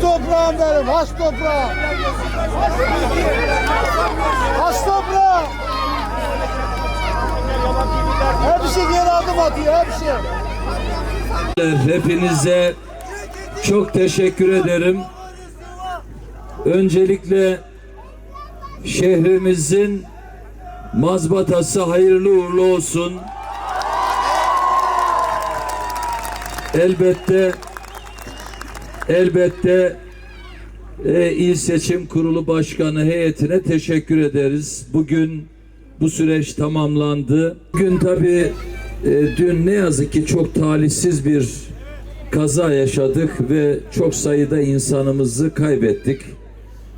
toprağım benim, has toprağım. Has toprağım. Hepsi geri adım atıyor, hepsi. Hepinize çok teşekkür ederim. Öncelikle şehrimizin mazbatası hayırlı uğurlu olsun. Elbette elbette e, İl Seçim Kurulu Başkanı heyetine teşekkür ederiz. Bugün bu süreç tamamlandı. Bugün tabii e, dün ne yazık ki çok talihsiz bir kaza yaşadık ve çok sayıda insanımızı kaybettik.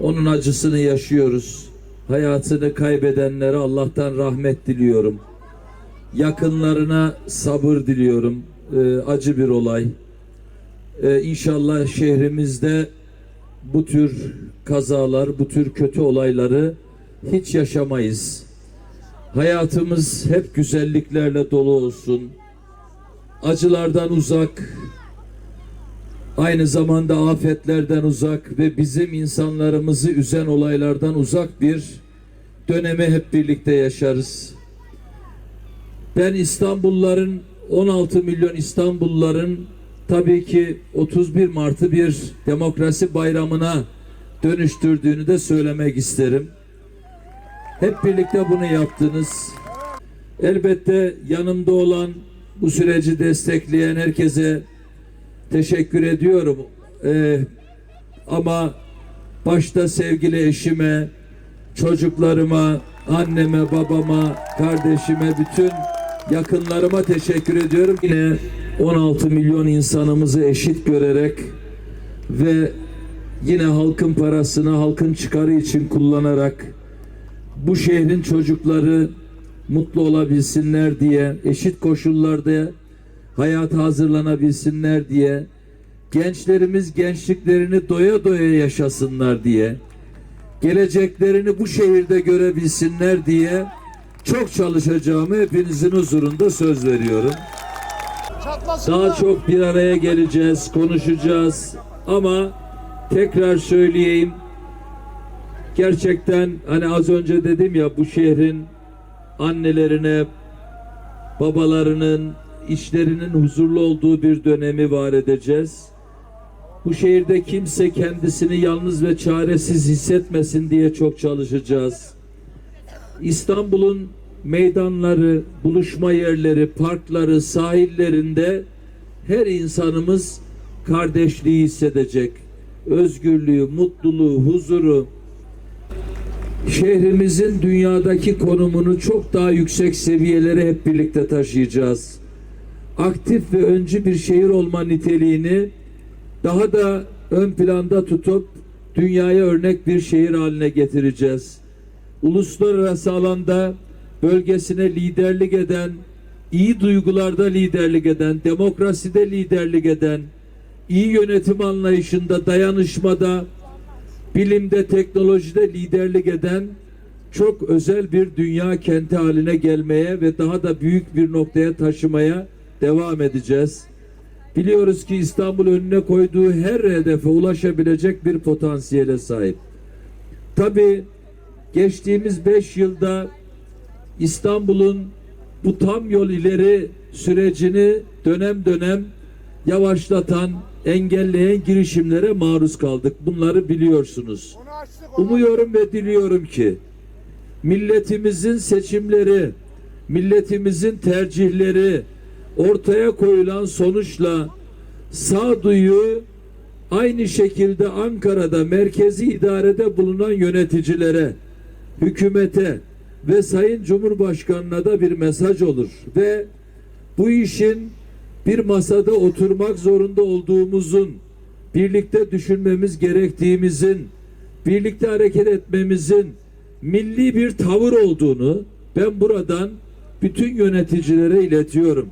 Onun acısını yaşıyoruz. Hayatını kaybedenlere Allah'tan rahmet diliyorum. Yakınlarına sabır diliyorum. E, acı bir olay. E, inşallah şehrimizde bu tür kazalar, bu tür kötü olayları hiç yaşamayız. Hayatımız hep güzelliklerle dolu olsun. Acılardan uzak, aynı zamanda afetlerden uzak ve bizim insanlarımızı üzen olaylardan uzak bir dönemi hep birlikte yaşarız. Ben İstanbulluların 16 milyon İstanbulluların tabii ki 31 Mart'ı bir demokrasi bayramına dönüştürdüğünü de söylemek isterim. Hep birlikte bunu yaptınız. Elbette yanımda olan bu süreci destekleyen herkese teşekkür ediyorum. Ee, ama başta sevgili eşime, çocuklarıma, anneme, babama, kardeşime, bütün yakınlarıma teşekkür ediyorum. Yine 16 milyon insanımızı eşit görerek ve yine halkın parasını halkın çıkarı için kullanarak bu şehrin çocukları mutlu olabilsinler diye, eşit koşullarda hayata hazırlanabilsinler diye, gençlerimiz gençliklerini doya doya yaşasınlar diye, geleceklerini bu şehirde görebilsinler diye çok çalışacağımı hepinizin huzurunda söz veriyorum. Daha da. çok bir araya geleceğiz, konuşacağız ama tekrar söyleyeyim gerçekten hani az önce dedim ya bu şehrin annelerine babalarının işlerinin huzurlu olduğu bir dönemi var edeceğiz. Bu şehirde kimse kendisini yalnız ve çaresiz hissetmesin diye çok çalışacağız. İstanbul'un meydanları, buluşma yerleri, parkları, sahillerinde her insanımız kardeşliği hissedecek. Özgürlüğü, mutluluğu, huzuru, şehrimizin dünyadaki konumunu çok daha yüksek seviyelere hep birlikte taşıyacağız. Aktif ve öncü bir şehir olma niteliğini daha da ön planda tutup dünyaya örnek bir şehir haline getireceğiz. Uluslararası alanda bölgesine liderlik eden, iyi duygularda liderlik eden, demokraside liderlik eden, iyi yönetim anlayışında, dayanışmada, bilimde, teknolojide liderlik eden çok özel bir dünya kenti haline gelmeye ve daha da büyük bir noktaya taşımaya devam edeceğiz. Biliyoruz ki İstanbul önüne koyduğu her hedefe ulaşabilecek bir potansiyele sahip. Tabii geçtiğimiz beş yılda İstanbul'un bu tam yol ileri sürecini dönem dönem yavaşlatan, engelleyen girişimlere maruz kaldık. Bunları biliyorsunuz. Umuyorum ve diliyorum ki milletimizin seçimleri, milletimizin tercihleri ortaya koyulan sonuçla sağduyu aynı şekilde Ankara'da merkezi idarede bulunan yöneticilere, hükümete ve Sayın Cumhurbaşkanı'na da bir mesaj olur ve bu işin bir masada oturmak zorunda olduğumuzun, birlikte düşünmemiz gerektiğimizin, birlikte hareket etmemizin milli bir tavır olduğunu ben buradan bütün yöneticilere iletiyorum.